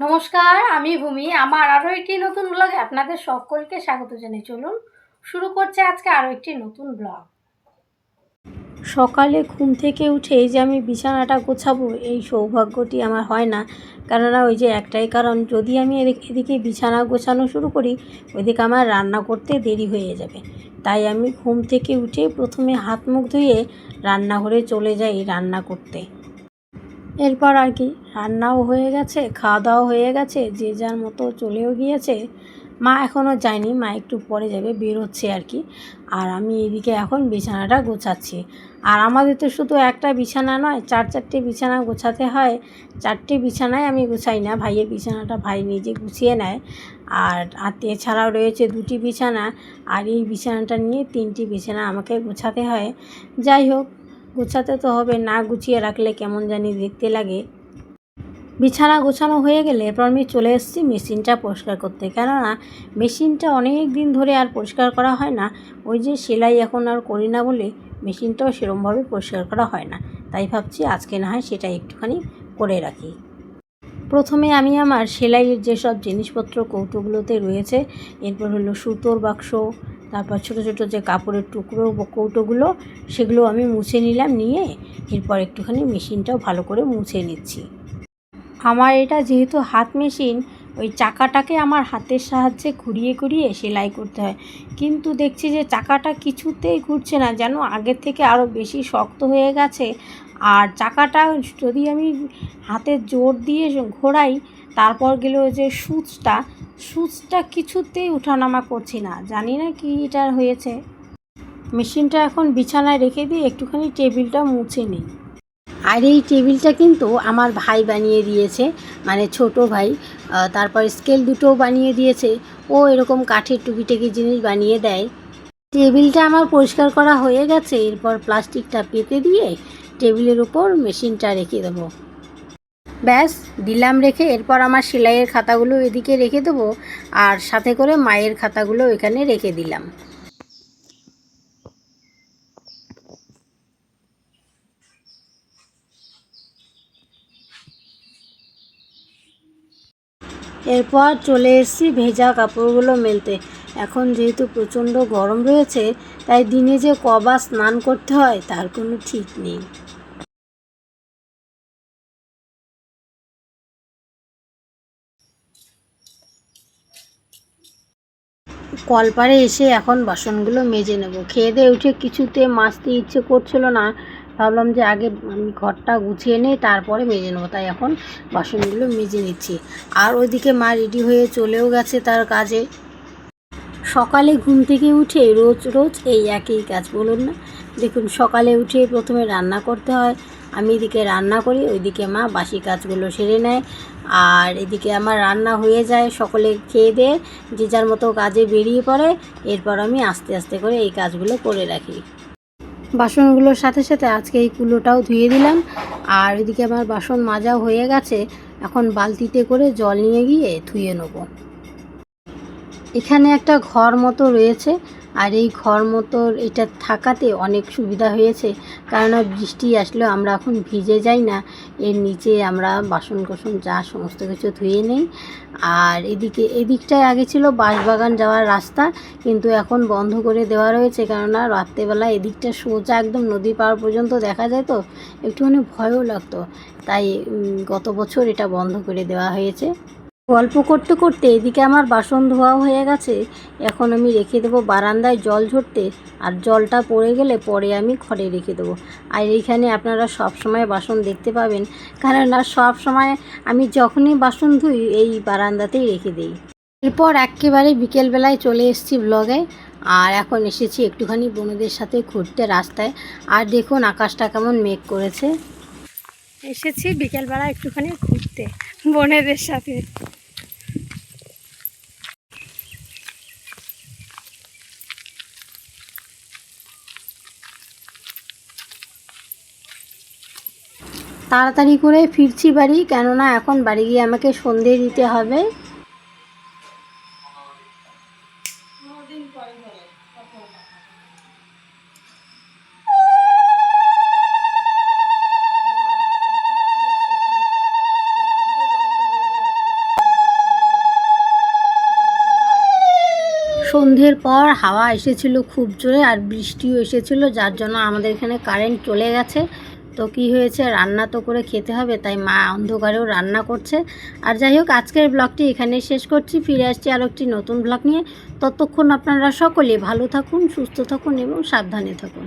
নমস্কার, আমি ভূমি। আমার আরও একটি নতুন ব্লগে আপনাদের সকলকে স্বাগত জানাই। চলুন, শুরু করছে আজকে আরও একটি নতুন ব্লগ। সকালে ঘুম থেকে উঠে যে আমি বিছানাটা গোছাবো, এই সৌভাগ্যটি আমার হয় না। কেননা ওই যে একটাই কারণ, যদি আমি এদিকে বিছানা গোছানো শুরু করি, ওইদিকে আমার রান্না করতে দেরি হয়ে যাবে। তাই আমি ঘুম থেকে উঠে প্রথমে হাত মুখ ধুয়ে রান্নাঘরে চলে যাই রান্না করতে। এরপর আর কি, রান্নাও হয়ে গেছে খাওয়া দাওয়া হয়ে গেছে, যে যার মতো চলেও গিয়েছে। মা এখনও যায়নি, মা একটু পরে যাবে বেরোচ্ছে আর কি। আর আমি এদিকে এখন বিছানাটা গোছাচ্ছি। আর আমাদের তো শুধু একটা বিছানা নয়, চার চারটে বিছানা গোছাতে হয়। চারটে বিছানায় আমি গুছাই না, ভাইয়ের বিছানাটা ভাই নিজে গুছিয়ে নেয়। আর আর এছাড়াও রয়েছে দুটি বিছানা, আর এই বিছানাটা নিয়ে তিনটি বিছানা আমাকে গোছাতে হয়। যাই হোক গোছাতে তো হবে, না গুছিয়ে রাখলে কেমন জানি দেখতে লাগে। বিছানা গোছানো হয়ে গেলে এরপর আমি চলে এসেছি মেশিনটা পরিষ্কার করতে। কেননা মেশিনটা অনেক দিন ধরে আর পরিষ্কার করা হয় না। ওই যে সেলাই এখন আর করি না বলে মেশিনটাও সেরমভাবে পরিষ্কার করা হয় না। তাই ভাবছি আজকে না হয় সেটা একটুখানি করে রাখি। প্রথমে আমি আমার সেলাইয়ের যেসব জিনিসপত্র কৌটোগুলোতে রয়েছে, এরপর হলো সুতোর বাক্স তারপর ছোটো ছোটো যে কাপড়ের টুকরো কৌটোগুলো, সেগুলো আমি মুছে নিলাম, নিয়ে এরপর একটুখানি মেশিনটাও ভালো করে মুছে নিচ্ছি। আমার এটা যেহেতু হাত মেশিন, ওই চাকাটাকে আমার হাতের সাহায্যে ঘুরিয়ে ঘুরিয়ে সেলাই করতে হয়। কিন্তু দেখছি যে চাকাটা কিছুতেই ঘুরছে না, যেন আগের থেকে আরও বেশি শক্ত হয়ে গেছে। আর চাকাটা যদি আমি হাতে জোর দিয়ে ঘোরাই তারপর গেল যে সুচটা সুচটা কিছুতেই ওঠানামা করছি না। জানি না কি এটা হয়েছে। মেশিনটা এখন বিছানায় রেখে দিয়ে একটুখানি টেবিলটা মুছে নিই। আর এই টেবিলটা কিন্তু আমার ভাই বানিয়ে দিয়েছে মানে ছোট ভাই। তারপর স্কেল দুটোও বানিয়ে দিয়েছে। ও এরকম কাঠের টুকিটাকি জিনিস বানিয়ে দেয়। টেবিলটা আমার পরিষ্কার করা হয়ে গেছে। এরপর প্লাস্টিকটা পেতে দিয়ে টেবিলের উপর মেশিনটা রেখে দেবো। ব্যাস, দিলাম রেখে এরপর আমার সেলাইয়ের খাতাগুলো এদিকে রেখে দেবো আর সাথে করে মায়ের খাতাগুলো এখানে রেখে দিলাম। এরপর চলে এসেছি ভেজা কাপড়গুলো মেলতে। এখন যেহেতু প্রচণ্ড গরম রয়েছে, তাই দিনে যে কবার স্নান করতে হয়, তার কোনো ঠিক নেই। কলপারে এসে এখন বাসনগুলো মেজে নেব। খেয়ে দিয়ে উঠে কিছুতে মাজতে ইচ্ছে করছিল না। ভাবলাম যে আগে আমি ঘরটা গুছিয়ে নেই, তারপরে মেজে নেব। তাই এখন বাসনগুলো মেজে নিচ্ছি। আর ওইদিকে মা রেডি হয়ে চলেও গেছে তার কাজে। সকালে ঘুম থেকে উঠে রোজ রোজ এই একই কাজ। বলুন না, দেখুন সকালে উঠে প্রথমে রান্না করতে হয় আমি এদিকে রান্না করি, ওইদিকে মা বাসি কাজগুলো সেরে নেয়। আর এদিকে আমার রান্না হয়ে যায় সকলে খেয়ে দিয়ে, যে যার মতো কাজে বেরিয়ে পড়ে, এরপর আমি আস্তে আস্তে করে এই কাজগুলো করে রাখি। বাসনগুলোর সাথে সাথে আজকে এই কুলোটাও ধুয়ে দিলাম। আর এদিকে আমার বাসন মাজাও হয়ে গেছে, এখন বালতিতে করে জল নিয়ে গিয়ে ধুয়ে নেব। এখানে একটা ঘর মতো রয়েছে আর এই ঘর মতো এটা থাকাতে অনেক সুবিধা হয়েছে। কেননা বৃষ্টি আসলেও আমরা এখন ভিজে যাই না। এর নিচে আমরা বাসন কোসন যা সমস্ত কিছু ধুয়ে নেই। আর এদিকে, এদিকটায় আগে ছিল বাঁশবাগান যাওয়ার রাস্তা, কিন্তু এখন বন্ধ করে দেওয়া রয়েছে। কেননা রাত্রেবেলা এদিকটা সোজা একদম নদী পার পর্যন্ত দেখা যায় তো, একটুখানি ভয়ও লাগতো। তাই গত বছর এটা বন্ধ করে দেওয়া হয়েছে। গল্প করতে করতে এদিকে আমার বাসন ধোয়া হয়ে গেছে। এখন আমি রেখে দেবো বারান্দায় জল ঝরতে, আর জলটা পড়ে গেলে পরে আমি ঘরে রেখে দেবো। আর এইখানে আপনারা সব সময় বাসন দেখতে পাবেন কারণ আর সব সময় আমি যখনই বাসন ধুই, এই বারান্দাতেই রেখে দিই। এরপর একেবারে বিকেলবেলায় চলে এসেছি ব্লগে, আর এখন এসেছি একটুখানি বোনদের সাথে ঘুরতে রাস্তায়। আর দেখুন আকাশটা কেমন মেঘ করেছে। এসেছি বিকেলবেলা একটুখানি ঘুরতে, বোনেদের সাথে। তাড়াতাড়ি করে ফিরছি বাড়ি, কেননা এখন বাড়ি গিয়ে আমাকে সন্ধে দিতে হবে। সন্ধ্যের পর হাওয়া এসেছিল খুব জোরে আর বৃষ্টিও এসেছিল, যার জন্য আমাদের এখানে কারেন্ট চলে গেছে। তো কি হয়েছে? রান্না তো করে খেতে হবে, তাই মা অন্ধকারেও রান্না করছে। আর যাই হোক, আজকের ব্লগটি এখানে শেষ করছি। ফিরে আসছি আরও একটি নতুন ব্লগ নিয়ে। ততক্ষণ আপনারা সকলে ভালো থাকুন, সুস্থ থাকুন এবং সাবধানে থাকুন।